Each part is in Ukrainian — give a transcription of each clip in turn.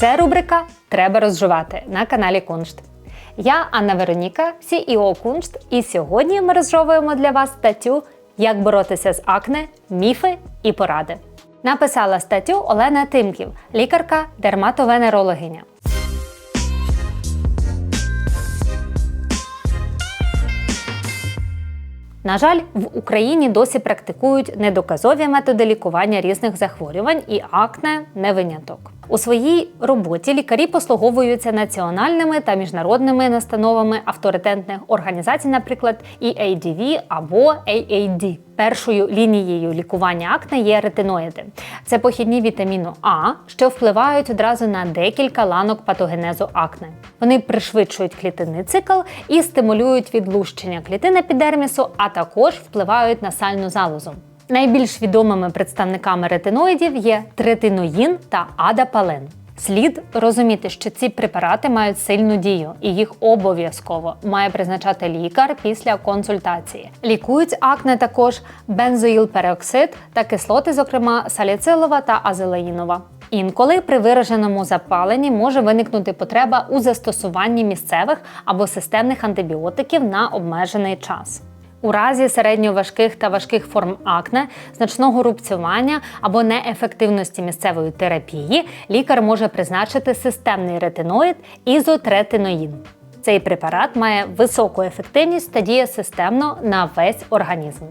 Це рубрика Треба розжувати на каналі Куншт. Я Анна Вероніка, CEO Куншт, і сьогодні ми розжовуємо для вас статтю Як боротися з акне, міфи і поради. Написала статтю Олена Тимків, лікарка, На жаль, в Україні досі практикують недоказові методи лікування різних захворювань, і акне не виняток. У своїй роботі лікарі послуговуються національними та міжнародними настановами авторитетних організацій, наприклад, EADV або AAD. Першою лінією лікування акне є ретиноїди. Це похідні вітаміну А, що впливають одразу на декілька ланок патогенезу акне. Вони пришвидшують клітинний цикл і стимулюють відлущення клітин епідермісу, а також впливають на сальну залозу. Найбільш відомими представниками ретиноїдів є третиноїн та адапален. Слід розуміти, що ці препарати мають сильну дію, і їх обов'язково має призначати лікар після консультації. Лікують акне також бензоїлпероксид та кислоти, зокрема саліцилова та азелаїнова. Інколи при вираженому запаленні може виникнути потреба у застосуванні місцевих або системних антибіотиків на обмежений час. У разі середньоважких та важких форм акне, значного рубцювання або неефективності місцевої терапії лікар може призначити системний ретиноїд ізотретиноїн. Цей препарат має високу ефективність та діє системно на весь організм.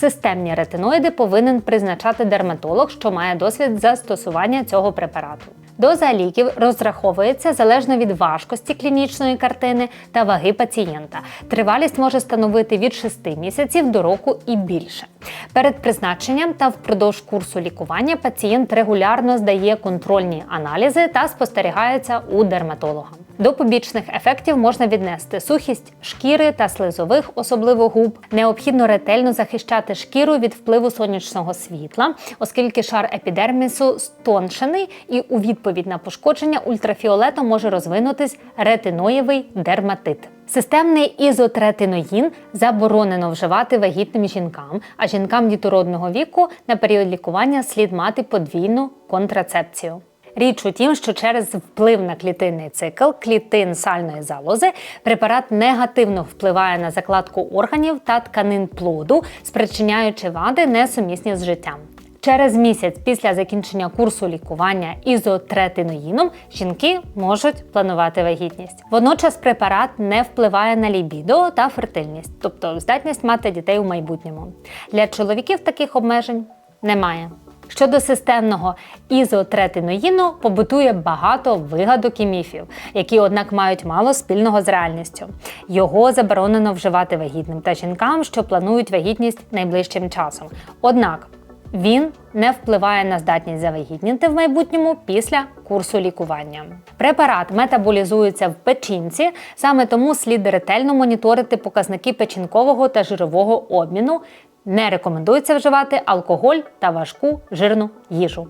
Системні ретиноїди повинен призначати дерматолог, що має досвід застосування цього препарату. Доза ліків розраховується залежно від важкості клінічної картини та ваги пацієнта. Тривалість може становити від 6 місяців до року і більше. Перед призначенням та впродовж курсу лікування пацієнт регулярно здає контрольні аналізи та спостерігається у дерматолога. До побічних ефектів можна віднести сухість шкіри та слизових, особливо губ. Необхідно ретельно захищати шкіру від впливу сонячного світла, оскільки шар епідермісу стоншений і у відповідь на пошкодження ультрафіолетом може розвинутись ретиноєвий дерматит. Системний ізотретиноїн заборонено вживати вагітним жінкам, а жінкам дітородного віку на період лікування слід мати подвійну контрацепцію. Річ у тім, що через вплив на клітинний цикл клітин сальної залози препарат негативно впливає на закладку органів та тканин плоду, спричиняючи вади несумісні з життям. Через місяць після закінчення курсу лікування ізотретиноїном жінки можуть планувати вагітність. Водночас препарат не впливає на лібідо та фертильність, тобто здатність мати дітей у майбутньому. Для чоловіків таких обмежень немає. Щодо системного ізотретиноїну побутує багато вигадок і міфів, які, однак, мають мало спільного з реальністю. Його заборонено вживати вагітним та жінкам, що планують вагітність найближчим часом. Однак він не впливає на здатність завагітніти в майбутньому після курсу лікування. Препарат метаболізується в печінці, саме тому слід ретельно моніторити показники печінкового та жирового обміну. Не рекомендується вживати алкоголь та важку жирну їжу.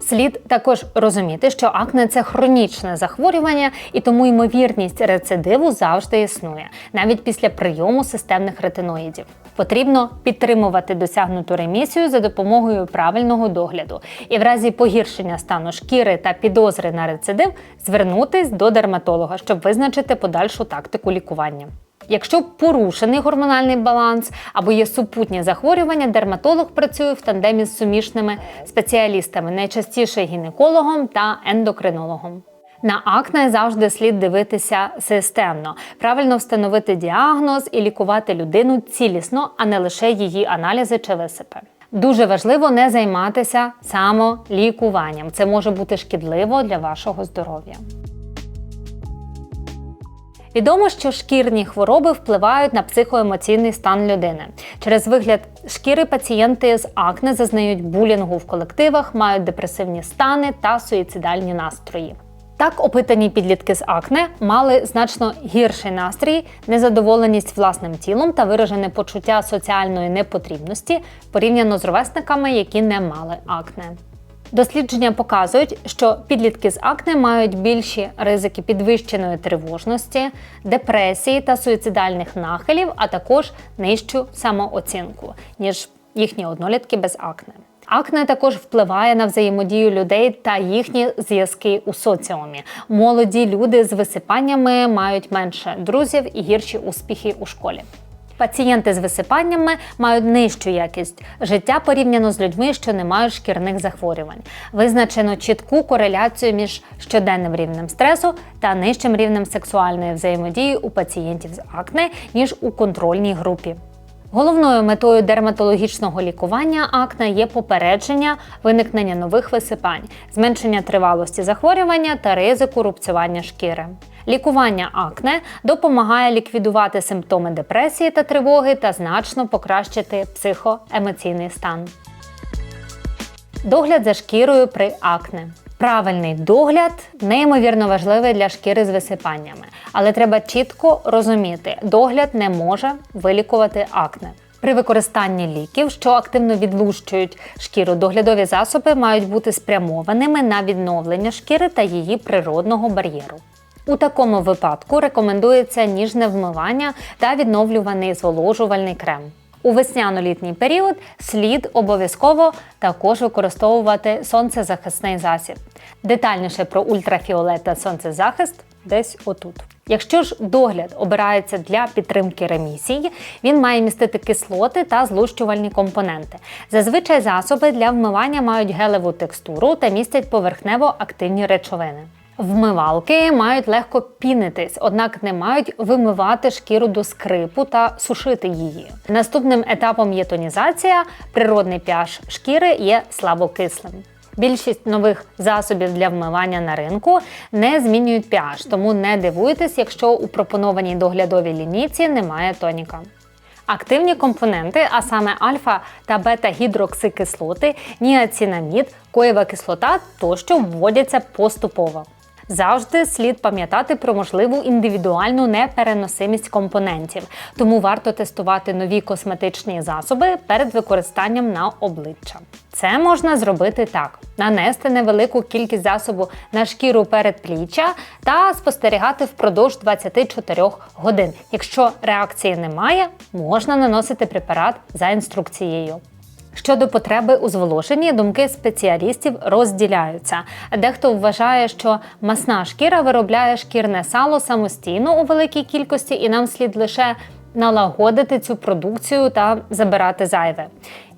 Слід також розуміти, що акне це хронічне захворювання, і тому ймовірність рецидиву завжди існує, навіть після прийому системних ретиноїдів. Потрібно підтримувати досягнуту ремісію за допомогою правильного догляду, і в разі погіршення стану шкіри та підозри на рецидив звернутись до дерматолога, щоб визначити подальшу тактику лікування. Якщо порушений гормональний баланс або є супутні захворювання, дерматолог працює в тандемі з сумішними спеціалістами, найчастіше гінекологом та ендокринологом. На акне завжди слід дивитися системно, правильно встановити діагноз і лікувати людину цілісно, а не лише її аналізи чи висипи. Дуже важливо не займатися самолікуванням. Це може бути шкідливо для вашого здоров'я. Відомо, що шкірні хвороби впливають на психоемоційний стан людини. Через вигляд шкіри пацієнти з акне зазнають булінгу в колективах, мають депресивні стани та суїцидальні настрої. Так, опитані підлітки з акне мали значно гірший настрій, незадоволеність власним тілом та виражене почуття соціальної непотрібності порівняно з ровесниками, які не мали акне. Дослідження показують, що підлітки з акне мають більші ризики підвищеної тривожності, депресії та суїцидальних нахилів, а також нижчу самооцінку, ніж їхні однолітки без акне. Акне також впливає на взаємодію людей та їхні зв'язки у соціумі. Молоді люди з висипаннями мають менше друзів і гірші успіхи у школі. Пацієнти з висипаннями мають нижчу якість життя порівняно з людьми, що не мають шкірних захворювань. Визначено чітку кореляцію між щоденним рівнем стресу та нижчим рівнем сексуальної взаємодії у пацієнтів з акне, ніж у контрольній групі. Головною метою дерматологічного лікування акне є попередження виникнення нових висипань, зменшення тривалості захворювання та ризику рубцювання шкіри. Лікування акне допомагає ліквідувати симптоми депресії та тривоги та значно покращити психоемоційний стан. Догляд за шкірою при акне. Правильний догляд неймовірно важливий для шкіри з висипаннями, але треба чітко розуміти, догляд не може вилікувати акне. При використанні ліків, що активно відлущують шкіру, доглядові засоби мають бути спрямованими на відновлення шкіри та її природного бар'єру. У такому випадку рекомендується ніжне вмивання та відновлюваний зволожувальний крем. У весняно-літній період слід обов'язково також використовувати сонцезахисний засіб. Детальніше про ультрафіолет та сонцезахист десь отут. Якщо ж догляд обирається для підтримки ремісії, він має містити кислоти та злущувальні компоненти. Зазвичай засоби для вмивання мають гелеву текстуру та містять поверхнево активні речовини. Вмивалки мають легко пінитись, однак не мають вимивати шкіру до скрипу та сушити її. Наступним етапом є тонізація. Природний pH шкіри є слабокислим. Більшість нових засобів для вмивання на ринку не змінюють pH, тому не дивуйтесь, якщо у пропонованій доглядовій лінійці немає тоніка. Активні компоненти, а саме альфа та бета-гідроксикислоти, ніацинамід, коєва кислота тощо вводяться поступово. Завжди слід пам'ятати про можливу індивідуальну непереносимість компонентів, тому варто тестувати нові косметичні засоби перед використанням на обличчя. Це можна зробити так: нанести невелику кількість засобу на шкіру передпліччя та спостерігати впродовж 24 годин. Якщо реакції немає, можна наносити препарат за інструкцією. Щодо потреби у зволоженні, думки спеціалістів розділяються. Дехто вважає, що масна шкіра виробляє шкірне сало самостійно у великій кількості, і нам слід лише налагодити цю продукцію та забирати зайве.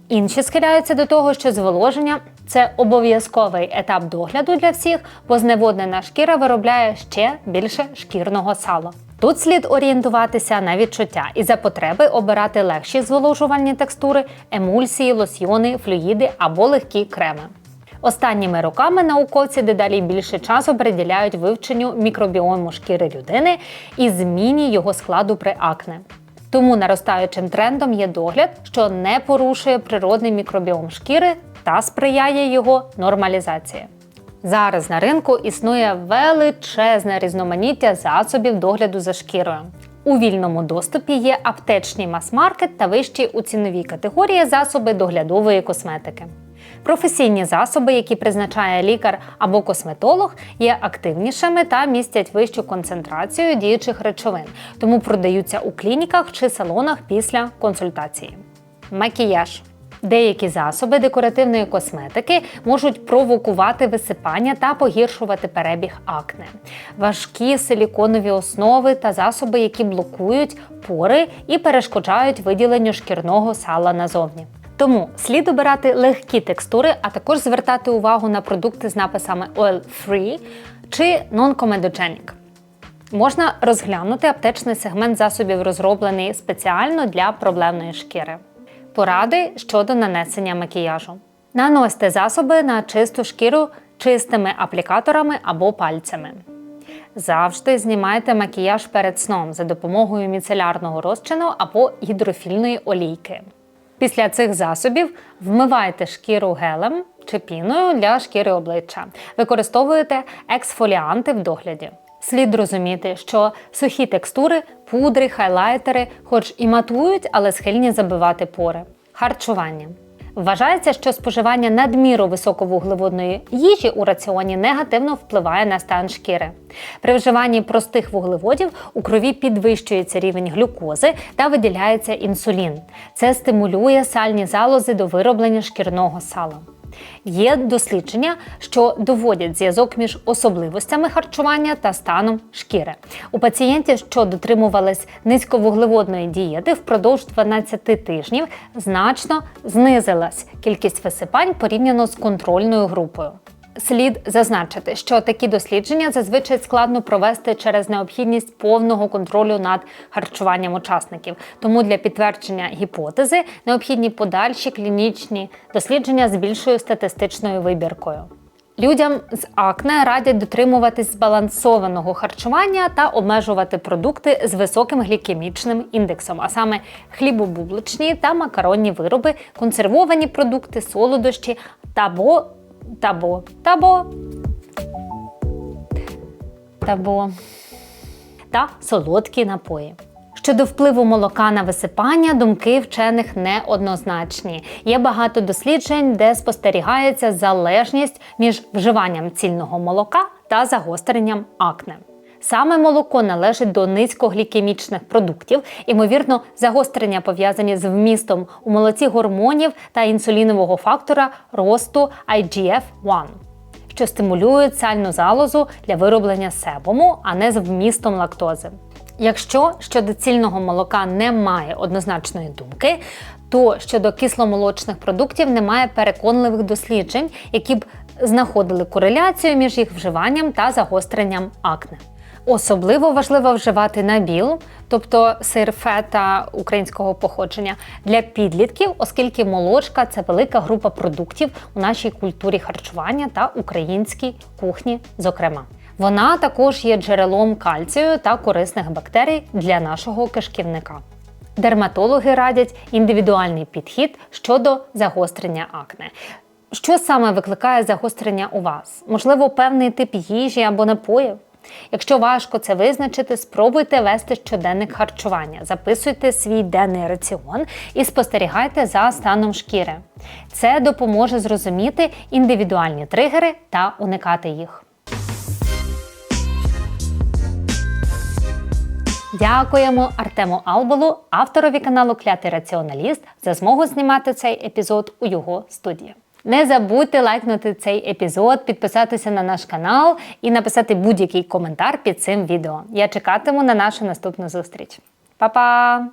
Інші схиляються до того, що зволоження це обов'язковий етап догляду для всіх, бо зневоднена шкіра виробляє ще більше шкірного сала. Тут слід орієнтуватися на відчуття і за потреби обирати легші зволожувальні текстури, емульсії, лосьйони, флюїди або легкі креми. Останніми роками науковці дедалі більше часу приділяють вивченню мікробіому шкіри людини і зміні його складу при акне. Тому наростаючим трендом є догляд, що не порушує природний мікробіом шкіри та сприяє його нормалізації. Зараз на ринку існує величезне різноманіття засобів догляду за шкірою. У вільному доступі є аптечний мас-маркет та вищі у ціновій категорії засоби доглядової косметики. Професійні засоби, які призначає лікар або косметолог, є активнішими та містять вищу концентрацію діючих речовин, тому продаються у клініках чи салонах після консультації. Макіяж. Деякі засоби декоративної косметики можуть провокувати висипання та погіршувати перебіг акне. Важкі силіконові основи та засоби, які блокують пори і перешкоджають виділенню шкірного сала назовні. Тому слід обирати легкі текстури, а також звертати увагу на продукти з написами Oil-Free чи Non-Comedogenic. Можна розглянути аптечний сегмент засобів, розроблений спеціально для проблемної шкіри. Поради щодо нанесення макіяжу. Наносьте засоби на чисту шкіру чистими аплікаторами або пальцями. Завжди знімайте макіяж перед сном за допомогою міцелярного розчину або гідрофільної олійки. Після цих засобів вмивайте шкіру гелем чи піною для шкіри обличчя. Використовуєте ексфоліанти в догляді. Слід розуміти, що сухі текстури, пудри, хайлайтери, хоч і матують, але схильні забивати пори. Харчування. Вважається, що споживання надміру високовуглеводної їжі у раціоні негативно впливає на стан шкіри. При вживанні простих вуглеводів у крові підвищується рівень глюкози та виділяється інсулін. Це стимулює сальні залози до вироблення шкірного сала. Є дослідження, що доводять зв'язок між особливостями харчування та станом шкіри. У пацієнтів, що дотримувались низьковуглеводної дієти, впродовж 12 тижнів значно знизилась кількість висипань порівняно з контрольною групою. Слід зазначити, що такі дослідження зазвичай складно провести через необхідність повного контролю над харчуванням учасників. Тому для підтвердження гіпотези необхідні подальші клінічні дослідження з більшою статистичною вибіркою. Людям з акне радять дотримуватись збалансованого харчування та обмежувати продукти з високим глікемічним індексом, а саме хлібобулочні та макаронні вироби, консервовані продукти, солодощі табо, табо, табо, табо та солодкі напої. Щодо впливу молока на висипання, думки вчених неоднозначні. Є багато досліджень, де спостерігається залежність між вживанням цільного молока та загостренням акне. Саме молоко належить до низькоглікемічних продуктів, ймовірно, загострення пов'язані з вмістом у молоці гормонів та інсулінового фактора росту IGF-1 що стимулюють сальну залозу для вироблення себуму, а не з вмістом лактози. Якщо щодо цільного молока немає однозначної думки, то щодо кисломолочних продуктів немає переконливих досліджень, які б знаходили кореляцію між їх вживанням та загостренням акне. Особливо важливо вживати набіл, тобто сир фета українського походження, для підлітків, оскільки молочка це велика група продуктів у нашій культурі харчування та українській кухні, зокрема. Вона також є джерелом кальцію та корисних бактерій для нашого кишківника. Дерматологи радять індивідуальний підхід щодо загострення акне. Що саме викликає загострення у вас? Можливо, певний тип їжі або напоїв? Якщо важко це визначити, спробуйте вести щоденник харчування, записуйте свій денний раціон і спостерігайте за станом шкіри. Це допоможе зрозуміти індивідуальні тригери та уникати їх. Дякуємо Артему Алболу, авторові каналу Клятий Раціоналіст, за змогу знімати цей епізод у його студії. Не забудьте лайкнути цей епізод, підписатися на наш канал і написати будь-який коментар під цим відео. Я чекатиму на нашу наступну зустріч. Па-па!